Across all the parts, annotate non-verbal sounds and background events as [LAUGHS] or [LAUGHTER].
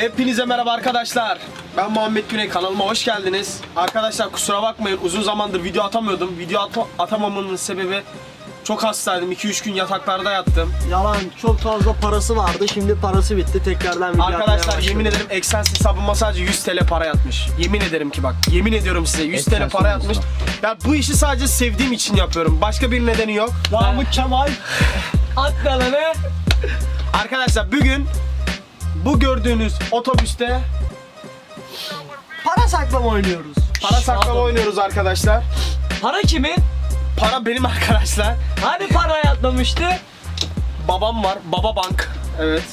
Hepinize merhaba arkadaşlar. Ben Muhammed Güney kanalıma hoş geldiniz. Arkadaşlar kusura bakmayın uzun zamandır video atamıyordum. Video at- atamamamın sebebi çok hastaydım. 2-3 gün yataklarda yattım. Yalan çok fazla parası vardı şimdi parası bitti tekrardan video Arkadaşlar yemin ederim Exens hesabıma sadece 100 TL para yatmış. Yemin ederim ki bak yemin ediyorum size 100 TL para yatmış. Ya bu işi sadece sevdiğim için yapıyorum. Başka bir nedeni yok. Namık Kemal At dalanı. Arkadaşlar bugün bu gördüğünüz otobüste para saklama oynuyoruz. para saklama oynuyoruz arkadaşlar. Para kimin? Para benim arkadaşlar. Hani para yatmamıştı? Babam var. Baba bank. Evet.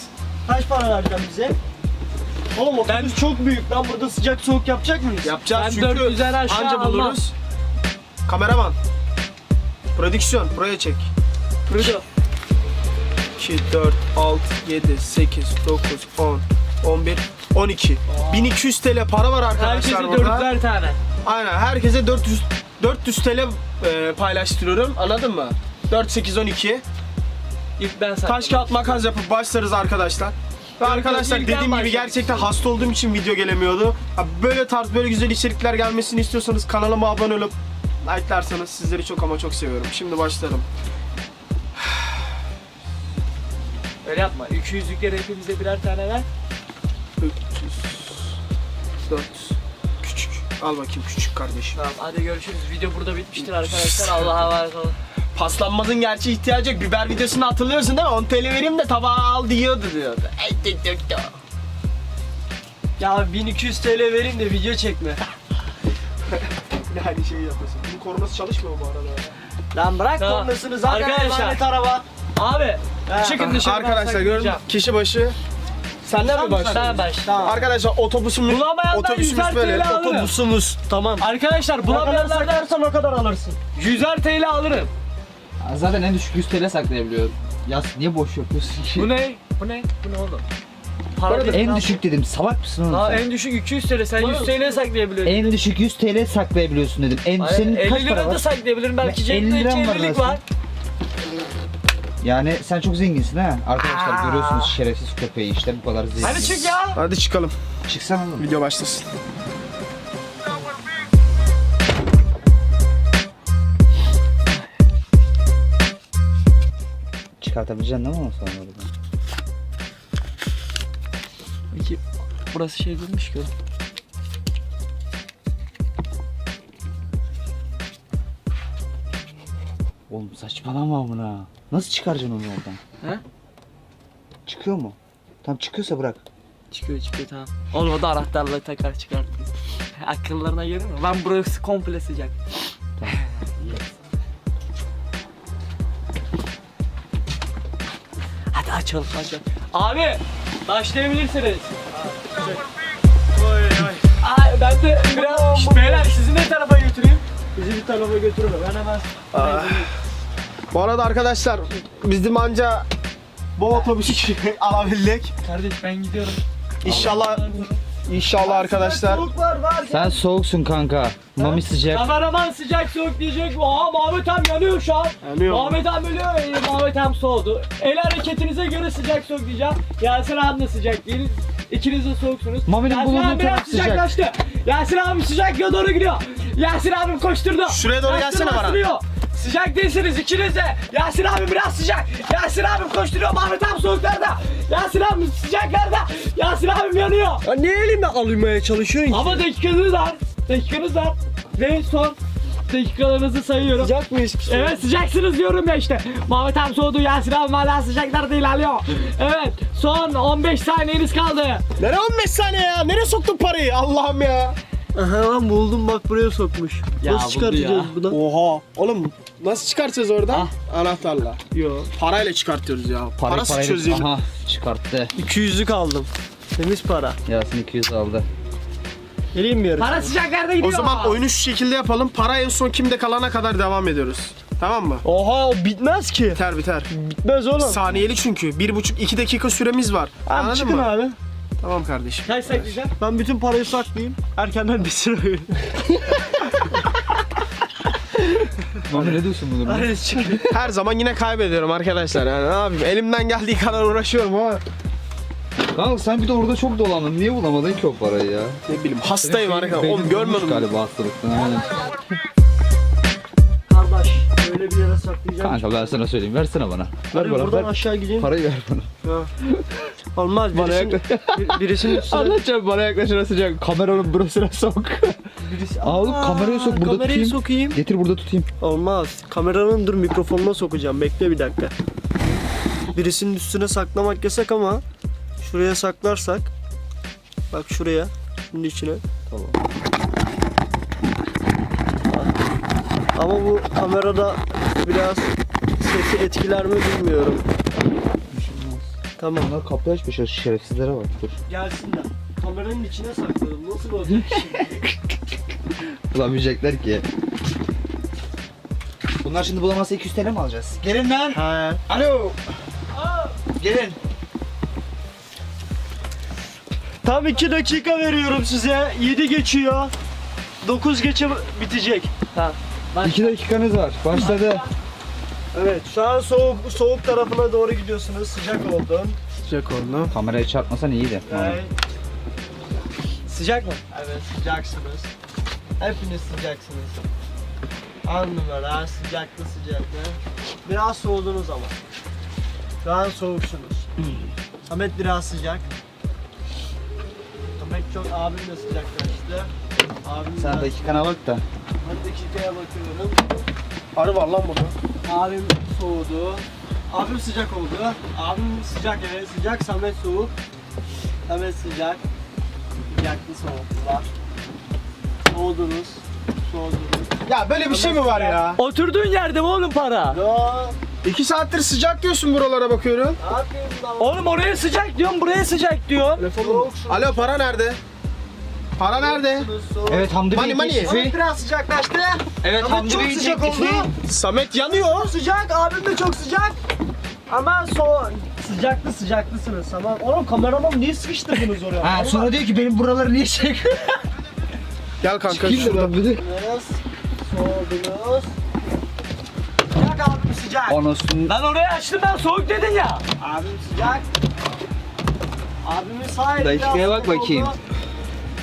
Kaç para vereceksin bize? Oğlum otobüs çok büyük lan burada sıcak soğuk yapacak mıyız? Yapacağız Ben çünkü 400'er aşağı anca almam. buluruz. Kameraman. Prodüksiyon. Buraya çek. Prudo. 2, 4, 6, 7, 8, 9, 10, 11, 12. 1200 TL para var arkadaşlar Herkese burada. dörtler tane. Aynen herkese 400 400 TL e, paylaştırıyorum. Anladın mı? 4 8 12. İlk ben sakladım. Taş kağıt makas yapıp başlarız arkadaşlar. Ve arkadaşlar ilk ben dediğim gibi başladım. gerçekten hasta olduğum için video gelemiyordu. Ha, Böyle tarz böyle güzel içerikler gelmesini istiyorsanız kanalıma abone olup like'larsanız sizleri çok ama çok seviyorum. Şimdi başlarım. Öyle yapma. 200'lükleri hepimize birer tane ver. 300 400 Küçük. Al bakayım küçük kardeşim. Tamam hadi görüşürüz. Video burada bitmiştir arkadaşlar. Allah'a emanet olun. Paslanmazın gerçi ihtiyacı yok. Biber videosunu hatırlıyorsun değil mi? 10 TL vereyim de tabağı al diyordu diyordu. Ya 1200 TL vereyim de video çekme. [LAUGHS] Yani şey yapıyorsun. Bunun koruması çalışmıyor bu arada. ya. Lan bırak Tamam. kornasını zaten Arkadaşlar. emanet araba. Abi. Çıkın dışarı. ben Arkadaşlar görün kişi başı. Senden mi başlıyorsun? Sen baş. Tamam. Arkadaşlar otobüsümüz Bulamayanlar otobüsümüz böyle. TL alırım. Otobüsümüz. Tamam. Arkadaşlar Ne bulamayanlardan sakarsan o kadar alırsın. 100'er TL alırım. Zaten en düşük 100 TL saklayabiliyor. Ya niye boş yapıyorsun ki? Bu ne? Bu ne? Bu ne oğlum? Para. En düşük dedim. Salak mısın oğlum Aa, sen? en düşük 200 TL. Sen 100 TL saklayabiliyorsun. En düşük 100 TL saklayabiliyorsun dedim. En Hayır, senin 50 kaç lira para da var? saklayabilirim. Belki Ne, cebimde 50 hiç liram var 50'lik zaten. var. Yani sen çok zenginsin ha. Arkadaşlar görüyorsunuz şerefsiz köpeği işte bu kadar zengin. Hadi çık ya. Hadi çıkalım. Çıksana oğlum. Video başlasın. Çıkartabileceksin değil mi onu sonra oradan? Peki burası şey değilmiş ki oğlum. Oğlum saçmalama amına. Nasıl çıkaracaksın onu oradan? He? Çıkıyor mu? Tam çıkıyorsa bırak. Çıkıyor çıkıyor tamam. Oğlum o da anahtarla takar çıkartırız. Akıllarına gelir mi? Ben burası komple sıcak. Hadi açalım hadi. Abi başlayabilirsiniz. Oy tarafa götürme ben hemen. Bu arada arkadaşlar bizim anca bu otobüsü [LAUGHS] alabildik. Kardeş ben gidiyorum. İnşallah inşallah arkadaşlar. Var. Sen soğuksun kanka. Mami sıcak. Kameraman sıcak soğuk diyecek. Aa Muhammed Han yanıyor şu an. Yanıyor. Muhammed Han ölüyor. Ee, Muhammed Han soğudu. El hareketinize göre sıcak soğuk diyeceğim. Yasin abi de sıcak değil. İkiniz de soğuksunuz. Mami'nin Yasin bulunduğu abi biraz taraf sıcak. sıcaklaştı. Yasin abi sıcaklığa doğru gidiyor. Yasin abim koşturdu. Şuraya doğru Yasin gelsene bana. bastırıyor. Sıcak değilsiniz ikiniz de. Yasin abi biraz sıcak. Yasin abim koşturuyor. Muhammed Han soğuklarda. Yasin abim sıcaklarda. Yasin abim yanıyor. Ya niye elime almaya çalışıyorsun? Ama dakikanız var. Dakikanız var. Ve son dakikalarınızı sayıyorum. Sıcak mıyız? Evet sıcaksınız diyorum ya işte. Muhammed abi soğudu Yasin abi hala sıcaklarda ilerliyor. Evet son 15 saniyeniz kaldı. Nereye 15 saniye ya? Nereye soktun parayı? Allah'ım ya. Aha lan buldum bak buraya sokmuş. Ya Nasıl buldu çıkartacağız ya. bunu? Oha. Oğlum nasıl çıkartacağız oradan? Anahtarla. Yo. Parayla çıkartıyoruz ya. Para, Para sıçıyoruz parayla. yine. Aha çıkarttı. 200'lük aldım. Temiz para. Yasin 200 aldı. Geleyim mi yarın? Para sıcaklarda gidiyor. O zaman oyunu şu şekilde yapalım. Para en son kimde kalana kadar devam ediyoruz. Tamam mı? Oha o bitmez ki. Biter biter. Bitmez oğlum. Saniyeli çünkü. Bir buçuk iki dakika süremiz var. Abi Anladın çıkın mı? abi. Tamam kardeşim. Kaç saklayacaksın? Ben bütün parayı saklayayım. Erkenden bitsin Mami [LAUGHS] ne diyorsun bu durumda? Hadi çıkın. Her zaman yine kaybediyorum arkadaşlar. Yani ne yapayım? Elimden geldiği kadar uğraşıyorum ama. Kanka sen bir de orada çok dolandın. Niye bulamadın ki o parayı ya? Ne bileyim hastayım arkadaşlar. Oğlum görmedim. Galiba hastalıktan aynen. Yere saklayacağım. Kanka ben sana söyleyeyim. Versene bana. Ver Hadi bana. buradan Ver. aşağı gideyim. Parayı ver bana. Olmaz Bana birisinin, bir- birisinin [LAUGHS] üstüne. Anlatacağım bana yaklaşına sıcak. Kameranın burasına sok. Birisi... Oğlum, kamerayı sok, burada Kamerayı tutayım. sokayım. Getir burada tutayım. Olmaz. Kameranın dur mikrofonuna sokacağım. Bekle bir dakika. Birisinin üstüne saklamak yasak ama şuraya saklarsak bak şuraya şunun içine. Tamam. Ama bu kamerada biraz sesi etkiler mi bilmiyorum. Tamam. Bunlar kapıyı açmış ya şerefsizlere bak. Dur. Gelsinler. Kameranın içine sakladım. Nasıl olacak şimdi? [LAUGHS] Bulamayacaklar ki. Bunlar şimdi bulamazsa 200 TL mi alacağız? Gelin lan. He. Alo. Gelin. Tam 2 dakika veriyorum size. 7 geçiyor. 9 geçe bitecek. Tamam. 2 dakikanız var. Başladı. Evet, şu an soğuk soğuk tarafına doğru gidiyorsunuz. Sıcak oldu. Sıcak oldu. Kameraya çarpmasan iyiydi. Ve... Sıcak mı? Evet, sıcaksınız. Hepiniz sıcaksınız. An numara, sıcaklı sıcaklı. Biraz soğudunuz ama. Şu an soğuksunuz. Samet biraz sıcak. Samet çok abim de sıcaklaştı. Abim Sen dakikana bak da. Ben dakikaya bakıyorum. Arı var lan burada. Abim soğudu. Abim sıcak oldu. Abim sıcak evet sıcak. Samet soğuk. Samet sıcak. Sıcaklı soğuklar. Soğudunuz. Soğudunuz. Ya böyle bir şey mi var ya? Oturduğun yerde mi oğlum para? Ya İki saattir sıcak diyorsun buralara bakıyorum. ne yapayım lan? Oğlum oraya sıcak diyorum buraya sıcak diyor. Soğuksunuz. Alo para nerede? Para nerede? Evet Hamdi Money, Bey'in money. teklifi. Samet biraz sıcaklaştı. Evet Samet Hamdi çok Bey'in sıcak oldu. Samet yanıyor. Çok sıcak. Abim de çok sıcak. Ama so sıcaklı sıcaklısınız tamam. Oğlum kameraman niye sıkıştırdınız oraya? Ha sonra diyor ki benim buraları niye çek? Gel kanka şurada. Biraz soğudunuz. Sıcak abim sıcak. Anasını. Lan orayı açtım ben soğuk dedin ya. Abim sıcak. Abimin eli Dakikaya bak bakayım. oldu.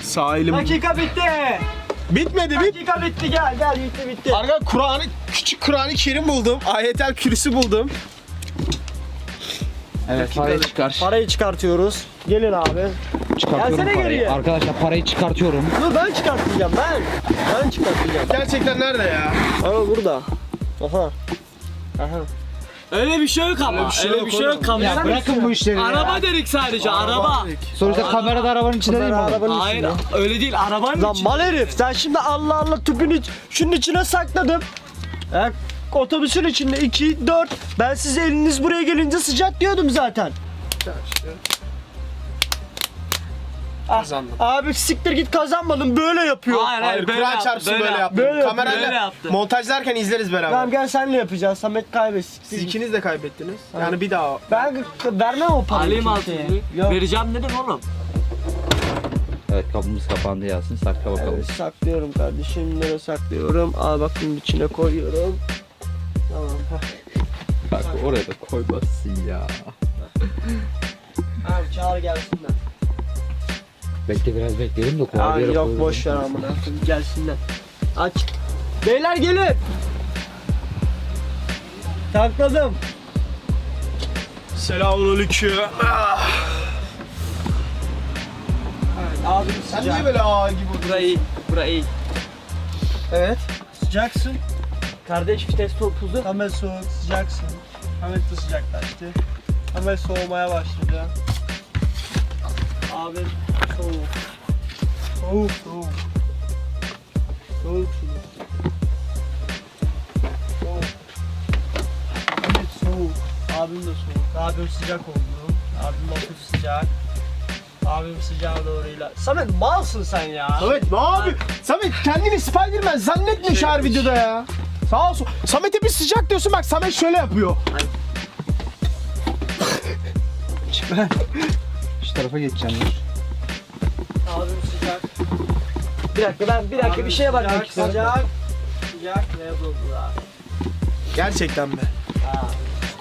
Sahilim. Dakika bitti. Bitmedi bit. Dakika bitti gel gel bitti bitti. Arka Kur'an'ı küçük Kur'an-ı Kerim buldum. Ayetel Kürsü buldum. Evet parayı çıkar. Parayı çıkartıyoruz. Gelin abi. Çıkartıyorum Gelsene parayı. geriye. Arkadaşlar parayı çıkartıyorum. Dur ben çıkartacağım ben. Ben çıkartacağım. Gerçekten nerede ya? Ama burada. Aha. Aha. Öyle bir şey yok ama. Öyle bir şey yok bir şey oğlum. yok kamera. Ya bırakın bu işleri Araba ya. dedik sadece araba. Sonuçta kamerada arabanın içinde değil mi oğlum? arabanın Hayır içinde. öyle değil arabanın Lan içinde. mal herif sen şimdi Allah Allah tüpün iç, şunun içine sakladım. Ya, otobüsün içinde 2 4 ben size eliniz buraya gelince sıcak diyordum zaten. Ah, Kazandım. abi siktir git kazanmadın böyle yapıyor. Hayır Hayır hayır böyle Kur'an yaptı, çarpsın böyle, yaptı. yaptım. Böyle yaptı, Kamerayla böyle yaptı. montajlarken izleriz beraber. Tamam gel senle yapacağız. Samet kaybetsin. Siz ikiniz de kaybettiniz. Yani bir daha. Ben vermem o parayı Alayım kimseye. altını. Yok. Vereceğim dedim oğlum. Evet kapımız kapandı Yasin. Sakla bakalım. Evet, saklıyorum kardeşim. Nereye saklıyorum? Al bak bunun içine koyuyorum. Tamam. Bak oraya da koymazsın ya. Abi çağır gelsinler. Bekle biraz bekleyelim de kolay yere yok koyalım. boş ver amına koyayım gelsinler. Aç. Beyler gelin. Sakladım. Selamünaleyküm. Evet, abim Sen sıcak. niye böyle ağa gibi oturuyorsun? Burayı burayı. Evet. Sıcaksın. Kardeş vites topuzu. Samet soğuk, sıcaksın. Samet de sıcaklaştı. Samet soğumaya başladı. Abi soğuk. Soğuk, soğuk. Soğuksunuz. Soğuk. Samet soğuk. Abim de soğuk. Abim sıcak oldu. Abim hafif sıcak. Abim sıcağa doğru iler. Samet malsın sen ya. Samet ne abi? Samet kendini Spiderman zannetmiş her videoda ya. Sağ olsun. Samet'e bir sıcak diyorsun bak Samet şöyle yapıyor. Şu [LAUGHS] tarafa geçeceğim. Abim sıcak. Bir dakika ben bir dakika bir şeye bakmak Sıcak, istiyorum. Sıcak. Sıcak ve buldular. Gerçekten mi? Ha.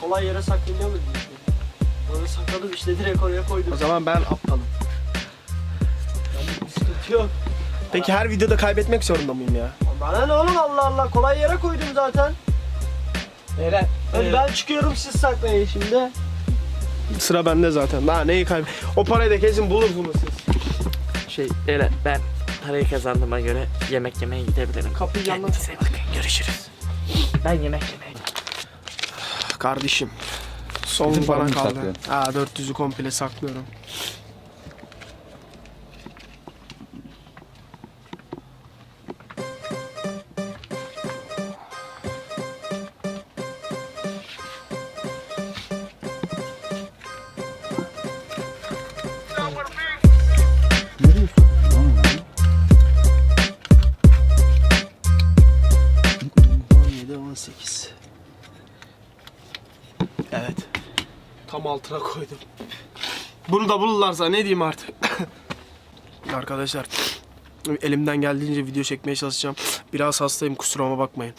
Kolay yere saklanıyor mu diyorsun? Onu sakladım işte direkt oraya koydum. O zaman ben aptalım. Sıkıntı yok. Peki her videoda kaybetmek zorunda mıyım ya? Bana ne oğlum Allah Allah kolay yere koydum zaten. Eren. Hadi ben çıkıyorum siz saklayın şimdi. Sıra bende zaten. Daha neyi kaybet... O parayı da kesin bulursunuz siz. Şey Eren ben parayı kazandığıma göre yemek yemeye gidebilirim. Kapıyı yanına... Kendinize iyi bakın görüşürüz. Ben yemek yemeye Kardeşim. Son Bizim paramı kaldı. saklıyorsun. Ha 400'ü komple saklıyorum. Yedi, on sekiz. Evet. Tam altına koydum. Bunu da bulurlarsa ne diyeyim artık. [COUGHS] Arkadaşlar elimden geldiğince video çekmeye çalışacağım. Biraz hastayım kusuruma bakmayın.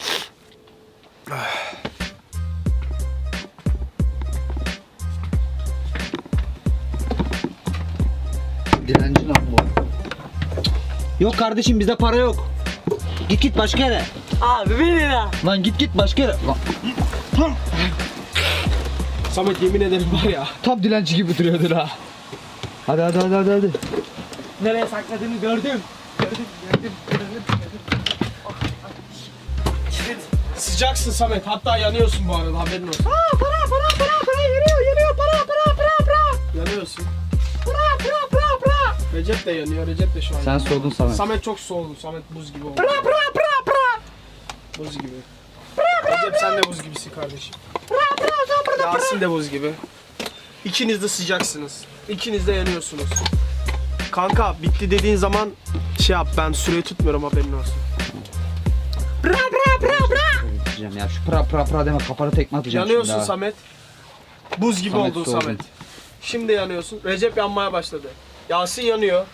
Dilenci lan bu. Yok kardeşim bizde para yok. Git git başka yere. Abi bir lira. Lan git git başka yere. Lan, Samet yemin ederim var ya. tam dilenci gibi duruyordur ha. Hadi hadi hadi hadi hadi. Nereye sakladığını gördüm. Sıcaksın Samet. Hatta yanıyorsun bu arada haberin olsun. Para para para para yanıyor yanıyor para para para para. Yanıyorsun. Recep de yanıyor. Recep de şu an. Sen yanıyor. soğudun Samet. Samet çok soğudu. Samet buz gibi oldu. Para para para para. Buz gibi. Recep sen de buz gibisin kardeşim. Para para sen burada. Yasin de buz gibi. İkiniz de sıcaksınız. İkiniz de yanıyorsunuz. Kanka bitti dediğin zaman şey yap ben süreyi tutmuyorum haberin olsun. Para para para. Diyeceğim ya şu pra pra pra deme kafana tekme atacağım Yanıyorsun. Samet. Buz gibi Samet oldun soğudun. Samet. Şimdi yanıyorsun. Recep yanmaya başladı. Yasin yanıyor.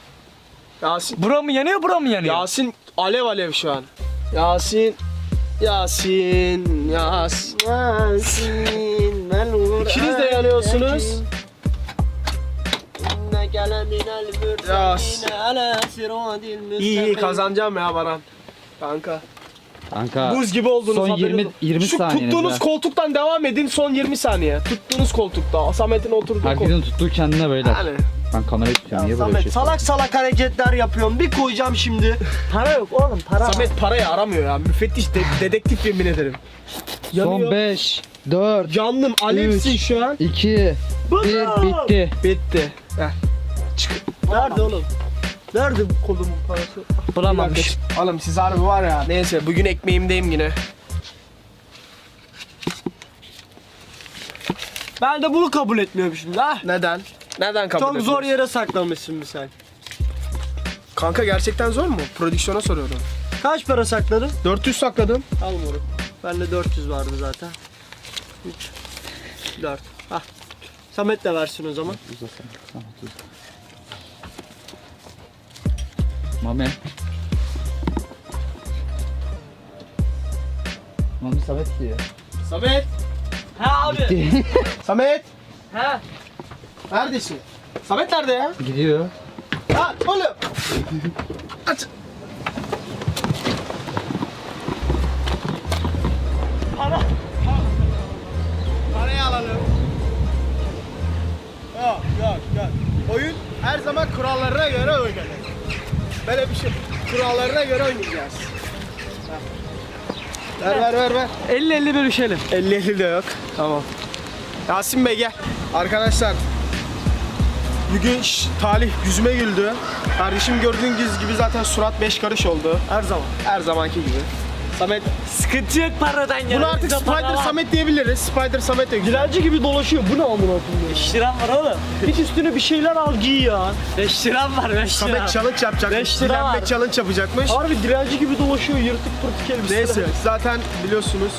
Yasin Bura mı yanıyor bura mı yanıyor? Yasin alev alev şu an. Yasin Yasin Yasin Yasin İkiniz de yanıyorsunuz. Yas. İyi iyi kazanacağım ya Baran. Kanka. Kanka. Buz gibi oldunuz Son haberiniz 20 olsun. 20 Şu saniyeniz tuttuğunuz ha. koltuktan devam edin son 20 saniye. Tuttuğunuz koltukta. Samet'in oturduğu koltuk. Herkesin tuttuğu kendine böyle. Yani. Ben kamerayı tutuyorum niye böyle Samet şey? salak salak hareketler yapıyorum. Bir koyacağım şimdi. Para yok oğlum para. Samet parayı aramıyor ya. Müfettiş de, dedektif yemin ederim. Yanıyor. Son 5, 4, Yandım. Alevsin Üç. şu an. 2, 1 bitti. Bitti. Heh. Nerede oğlum? Nerede bu kolumun parası? Bulamamış. Oğlum siz harbi var ya. Neyse bugün ekmeğimdeyim yine. Ben de bunu kabul etmiyorum şimdi ha. Neden? Neden kabul Çok zor yere saklamışsın bir sen. Kanka gerçekten zor mu? Prodüksiyona soruyorum. Kaç para sakladın? 400 sakladım. Al moruk. Bende 400 vardı zaten. 3 4 Hah. Samet de versin o zaman. Mami. Mami Samet diyor. Samet. Ha abi. Samet. [LAUGHS] ha. Neredesin? Samet nerede ya? Gidiyor. Ha oğlum. Aç. Para. Parayı alalım. Yok yok yok. Oyun her zaman kurallarına göre oynanır. Böyle bir şey. Kurallarına göre oynayacağız. Ver ver ver ver. 50-50 bölüşelim. 50 50 de yok. Tamam. Yasin Bey gel. Arkadaşlar Bugün talih yüzüme güldü. Kardeşim gördüğünüz gibi zaten surat beş karış oldu. Her zaman. Her zamanki gibi. Samet. Sıkıntı yok paradan yana. Bunu artık para Spider var. Samet diyebiliriz. Spider Samet de güzel. Dilenci gibi dolaşıyor. Bu ne amına koyayım? 5 liram var oğlum. Hiç üstüne bir şeyler al giy ya. 5 liram var 5 liram. Samet challenge yapacak. Beş lira Dilenme var. challenge yapacakmış. Harbi dilenci gibi dolaşıyor. Yırtık pırtık elbise. Neyse zaten biliyorsunuz.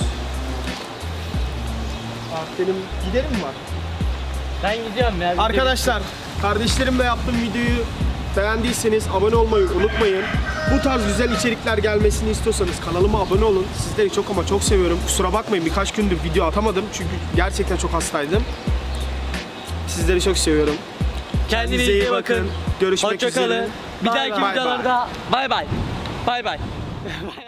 Ah benim giderim var. Ben gidiyorum ya. Arkadaşlar kardeşlerimle yaptığım videoyu beğendiyseniz abone olmayı unutmayın. Bu tarz güzel içerikler gelmesini istiyorsanız kanalıma abone olun. Sizleri çok ama çok seviyorum. Kusura bakmayın birkaç gündür video atamadım çünkü gerçekten çok hastaydım. Sizleri çok seviyorum. Kendinize iyi bakın. Görüşmek Hoşçakalın. üzere. Bir Bay dahaki videolarda bay bay. Bay bay.